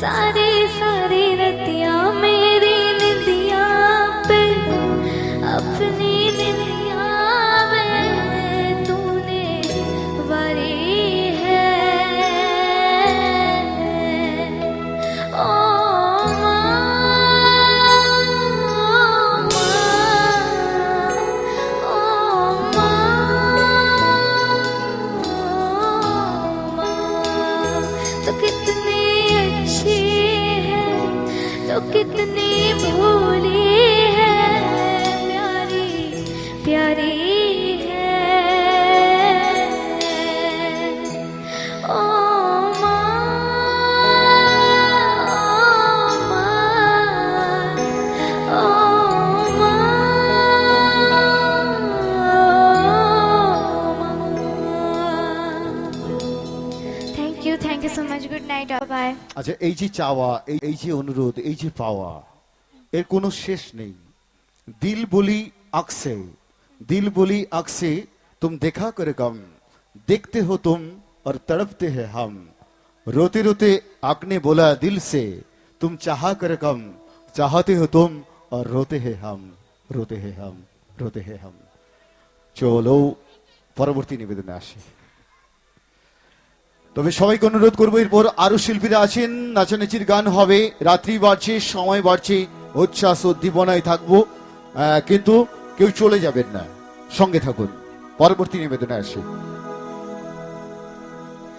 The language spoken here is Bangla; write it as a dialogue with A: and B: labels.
A: सारी सारी रतियाँ कितनी भोली নাইট বাই
B: আচ্ছা এই যে চাওয়া এই এই যে অনুরোধ এই যে পাওয়া এর কোনো শেষ নেই দিল বলি আকসে দিল বলি আকসে तुम देखा कर गम देखते हो तुम और तड़पते हैं हम रोते रोते आग ने बोला दिल से तुम चाहा कर गम चाहते हो तुम और रोते हैं हम रोते हैं हम रोते हैं हम চলো পরবর্তী নিবেদনে আসি তবে সবাইকে অনুরোধ করব, এরপর আরও শিল্পীরা আছেন, নাচানাচির গান হবে, রাত্রি বাড়ছে, সময় বাড়ছে, উচ্ছ্বাস উদ্দীপনায় থাকব। কিন্তু কেউ চলে যাবেন না। সঙ্গে থাকুন, পরবর্তী নিবেদনে আসি